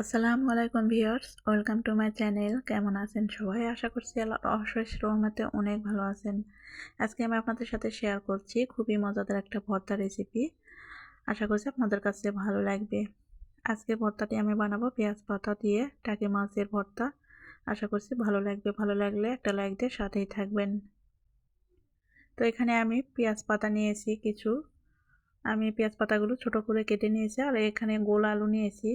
আসসালামু আলাইকুম viewers, welcome to my channel. কেমন আছেন সবাই? আশা করছি আল্লাহর অশেষ রহমতে অনেক ভালো আছেন। আজকে আমি আপনাদের সাথে শেয়ার করছি খুবই মজাদার একটা ভর্তা রেসিপি আশা করছি আপনাদের কাছে ভালো লাগবে। আজকে ভর্তাটি আমি বানাবো পেঁয়াজ পাতা দিয়ে টাকি মাছের ভর্তা। আশা করছি ভালো লাগবে। ভালো লাগলে একটা লাইক দিয়ে সাথেই থাকবেন। তো এখানে আমি পেঁয়াজ পাতা নিয়েছি কিছু। আমি পেঁয়াজ পাতাগুলো ছোট করে কেটে নিয়েছি আর এখানে গোল আলু নিয়েছি।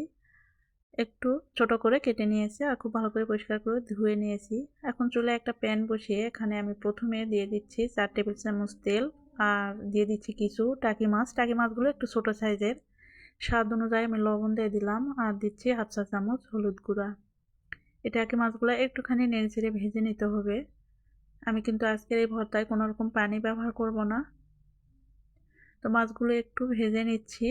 একটু ছোট করে কেটে নিয়েছি আর খুব ভালো করে পরিষ্কার করে ধুয়ে নিয়েছি। এখন চুলে একটা প্যান বসিয়ে এখানে আমি প্রথমে দিয়ে দিচ্ছি চার টেবিল চামচ তেল আর দিয়ে দিচ্ছি কিছু টাকি মাছ। টাকি মাছগুলো একটু ছোট সাইজের। স্বাদ অনুযায়ী আমি লবণ দিয়ে দিলাম আর দিচ্ছি হাফ চা চামচ হলুদ গুঁড়া। এই টাকি মাছগুলো একটুখানি নেড়ে ছেড়ে ভেজে নিতে হবে। আমি কিন্তু আজকের এই ভর্তায় কোনো রকম পানি ব্যবহার করব না। তো মাছগুলো একটু ভেজে নিচ্ছি।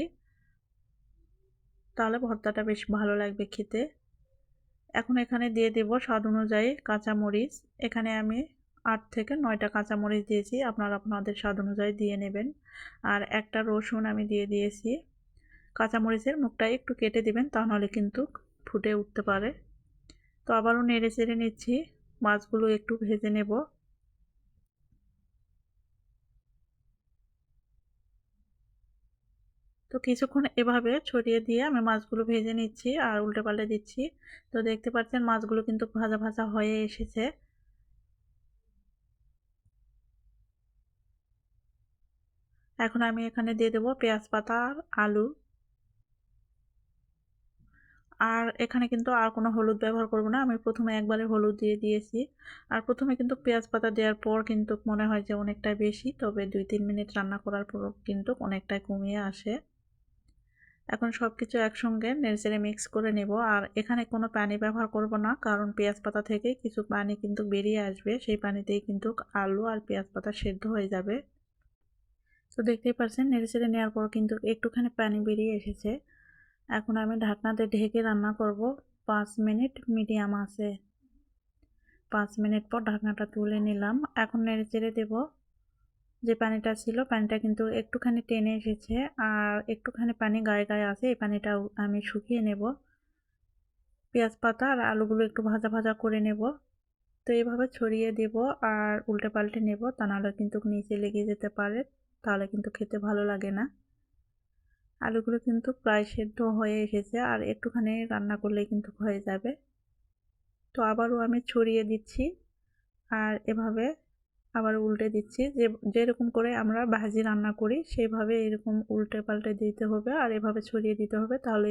তাহলে ভর্তাটা বেশ ভালো লাগবে খেতে। এখন এখানে দিয়ে দেব স্বাদ অনুযায়ী কাঁচামরিচ। এখানে আমি আট থেকে নয়টা কাঁচামরিচ দিয়েছি, আপনারা আপনাদের স্বাদ অনুযায়ী দিয়ে নেবেন। আর একটা রসুন আমি দিয়ে দিয়েছি। কাঁচামরিচের মুখটা একটু কেটে দিবেন তাহলে কিন্তু ফুটে উঠতে পারে। তো আবারও নেড়ে চেড়ে নিচ্ছি, মাছগুলো একটু ভেজে নেব। তো কিছুক্ষণ এভাবে ছড়িয়ে দিয়ে আমি মাছগুলো ভেজে নিচ্ছি আর উল্টে পাল্টে দিচ্ছি। তো দেখতে পাচ্ছেন মাছগুলো কিন্তু ভাজা ভাজা হয়ে এসেছে। এখন আমি এখানে দিয়ে দেবো পেঁয়াজ পাতা আর আলু। আর এখানে কিন্তু আর কোনো হলুদ ব্যবহার করব না। আমি প্রথমে একবারে হলুদ দিয়ে দিয়েছি। আর প্রথমে কিন্তু পেঁয়াজ পাতা দেওয়ার পর কিন্তু মনে হয় যে অনেকটাই বেশি, তবে দুই তিন মিনিট রান্না করার পর কিন্তু অনেকটাই কমিয়ে আসে। এখন সব কিছু একসঙ্গে নেড়েচেড়ে মিক্স করে নেব। আর এখানে কোনো পানি ব্যবহার করব না, কারণ পেঁয়াজ পাতা থেকে কিছু পানি কিন্তু বেরিয়ে আসবে। সেই পানিতেই কিন্তু আলু আর পেঁয়াজ পাতা সেদ্ধ হয়ে যাবে। তো দেখতেই পাচ্ছেন, নেড়েচেড়ে নেওয়ার পর কিন্তু একটুখানি পানি বেরিয়ে এসেছে। এখন আমি ঢাকনাতে ঢেকে রান্না করব। পাঁচ মিনিট মিডিয়াম আছে। পাঁচ মিনিট পর ঢাকনাটা তুলে নিলাম। এখন নেড়েচেড়ে দেবো। যে পানিটা ছিল, পানিটা কিন্তু একটুখানি টেনে এসেছে। আর একটুখানি পানি গায়ে গায়ে আছে, এই পানিটাও আমি শুকিয়ে নেব। পেঁয়াজ পাতা আর আলুগুলো একটু ভাজা ভাজা করে নেব। তো এইভাবে ছড়িয়ে দেব আর উল্টে পাল্টে নেব। তা নাহলে কিন্তু নিচে লেগে যেতে পারে, তাহলে কিন্তু খেতে ভালো লাগে না। আলুগুলো কিন্তু প্রায় সেদ্ধ হয়ে এসেছে আর একটুখানি রান্না করলে কিন্তু হয়ে যাবে। তো আবারও আমি ছড়িয়ে দিচ্ছি। আর এভাবে আবার উল্টে দিচ্ছি। যে, যেরকম করে আমরা ভাজি রান্না করি, সেভাবে এরকম উল্টে পাল্টে দিতে হবে আর এভাবে ছড়িয়ে দিতে হবে, তাহলে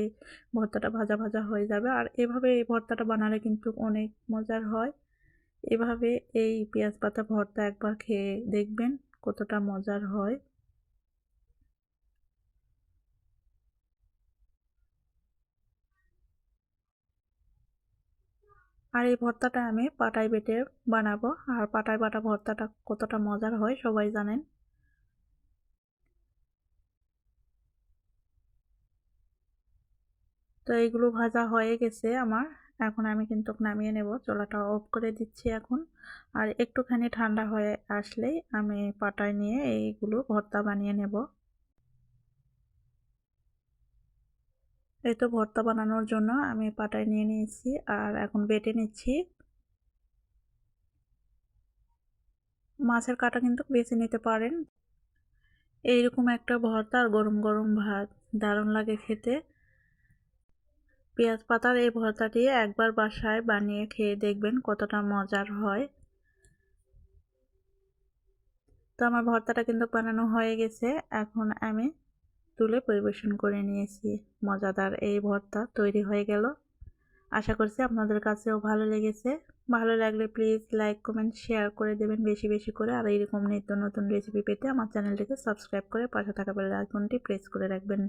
ভর্তাটা ভাজা ভাজা হয়ে যাবে। আর এভাবে এই ভর্তাটা বানালে কিন্তু অনেক মজার হয়। এভাবে এই পেঁয়াজ পাতা ভর্তা একবার খেয়ে দেখবেন কতটা মজার হয়। আর এই ভর্তাটা আমি পাটায় বেটে বানাবো। আর পাটায় বাটা ভর্তাটা কতটা মজার হয় সবাই জানেন। তো এইগুলো ভাজা হয়ে গেছে আমার। এখন আমি কিন্তু নামিয়ে নেব। চোলাটা অফ করে দিচ্ছি এখন। আর একটুখানি ঠান্ডা হয়ে আসলেই আমি পাটায় নিয়ে এইগুলো ভর্তা বানিয়ে নেব। এই তো ভর্তা বানানোর জন্য আমি পাটায় নিয়ে নিয়েছি আর এখন বেটে নিচ্ছি। মাছের কাটা কিন্তু বেছে নিতে পারেন। এইরকম একটা ভর্তা আর গরম গরম ভাত, দারুণ লাগে খেতে। পেঁয়াজ পাতার এই ভর্তাটি একবার বাসায় বানিয়ে খেয়ে দেখবেন কতটা মজার হয়। তো আমার ভর্তাটা কিন্তু বানানো হয়ে গেছে। এখন আমি তুলে পরিবেশন করে নিয়েছি। মজাদার এই ভর্তা তৈরি হয়ে গেল। আশা করছি আপনাদের কাছেও ভালো লেগেছে। ভালো লাগলে প্লিজ লাইক, কমেন্ট, শেয়ার করে দেবেন বেশি বেশি করে। আর এইরকম নিত্য নতুন রেসিপি পেতে আমার চ্যানেলটিকে সাবস্ক্রাইব করে পাশে থাকা বেল আইকনটি প্রেস করে রাখবেন।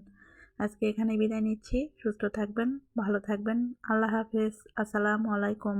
আজকে এখানে বিদায় নিচ্ছি। সুস্থ থাকবেন, ভালো থাকবেন। আল্লাহ হাফেজ। আসসালামু আলাইকুম।